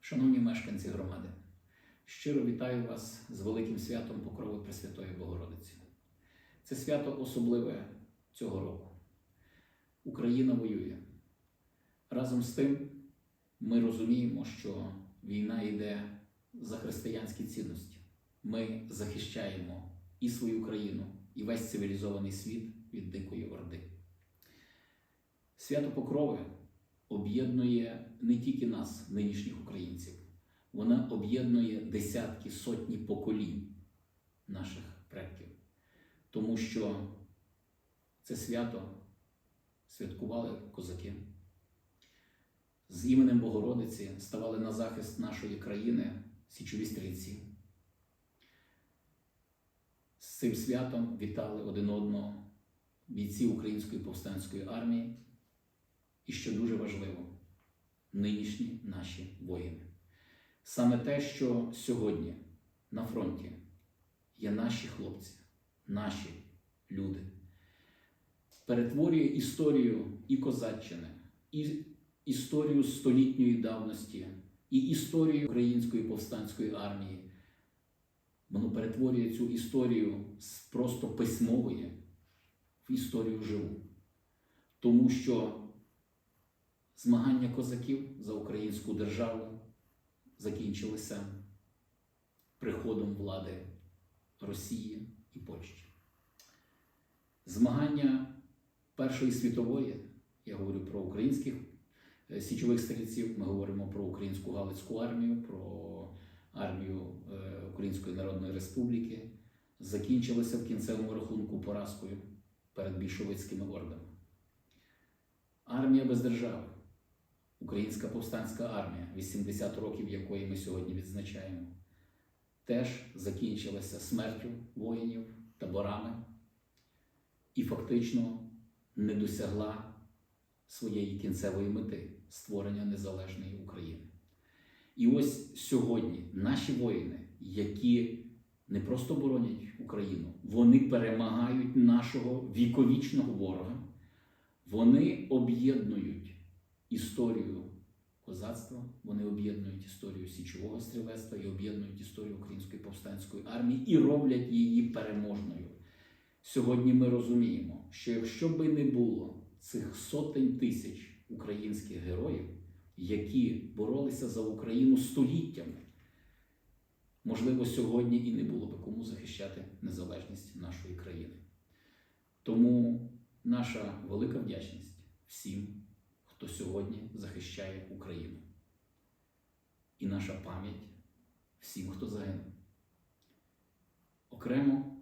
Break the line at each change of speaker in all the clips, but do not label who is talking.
Шановні мешканці громади, щиро вітаю вас з великим святом Покрови Пресвятої Богородиці. Це свято особливе цього року. Україна воює. Разом з тим, ми розуміємо, що війна йде за християнські цінності. Ми захищаємо і свою країну, і весь цивілізований світ від Дикої Орди. Свято Покрови об'єднує не тільки нас, нинішніх українців, вона об'єднує десятки, сотні поколінь наших предків. Тому що це свято святкували козаки. З іменем Богородиці ставали на захист нашої країни січові стрільці. З цим святом вітали один одного бійці Української повстанської армії. І що дуже важливо, нинішні наші воїни. Саме те, що сьогодні на фронті є наші хлопці, наші люди, перетворює історію і козаччини, і історію столітньої давності, і історію Української повстанської армії. Воно перетворює цю історію з просто письмової в історію живу. Тому що змагання козаків за українську державу закінчилися приходом влади Росії і Польщі. Змагання Першої світової, я говорю про українських е, січових стрільців, ми говоримо про українську Галицьку армію, про армію е, Української Народної Республіки, закінчилися в кінцевому рахунку поразкою перед більшовицькими ордами. Армія без держави. Українська повстанська армія, 80 років якої ми сьогодні відзначаємо, теж закінчилася смертю воїнів, таборами і фактично не досягла своєї кінцевої мети створення незалежної України. І ось сьогодні наші воїни, які не просто боронять Україну, вони перемагають нашого віковічного ворога, вони об'єднують історію козацтва, вони об'єднують історію січового стрілецтва і об'єднують історію Української повстанської армії і роблять її переможною. Сьогодні ми розуміємо, що якщо би не було цих сотень тисяч українських героїв, які боролися за Україну століттями, можливо, сьогодні і не було би кому захищати незалежність нашої країни. Тому наша велика вдячність всім хто сьогодні захищає Україну. І наша пам'ять всім, хто загинув. Окремо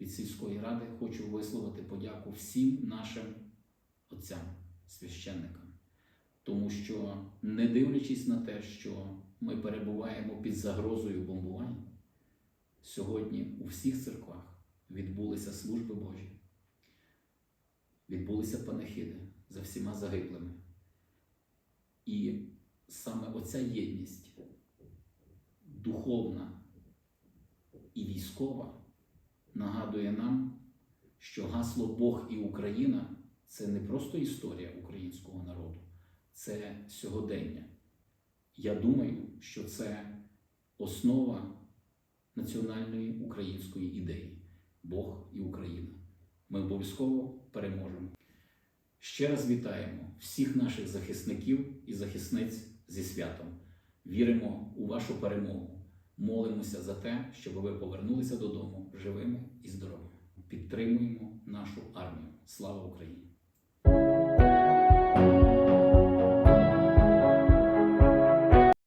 від сільської ради хочу висловити подяку всім нашим отцям, священникам, тому що, не дивлячись на те, що ми перебуваємо під загрозою бомбувань, сьогодні у всіх церквах відбулися служби Божі, відбулися панахиди за всіма загиблими. І саме оця єдність духовна і військова нагадує нам, що гасло Бог і Україна це не просто історія українського народу, це сьогодення. Я думаю, що це основа національної української ідеї Бог і Україна. Ми обов'язково переможемо. Ще раз вітаємо всіх наших захисників і захисниць зі святом. Віримо у вашу перемогу. Молимося за те, щоб ви повернулися додому живими і здоровими. Підтримуємо нашу армію. Слава Україні!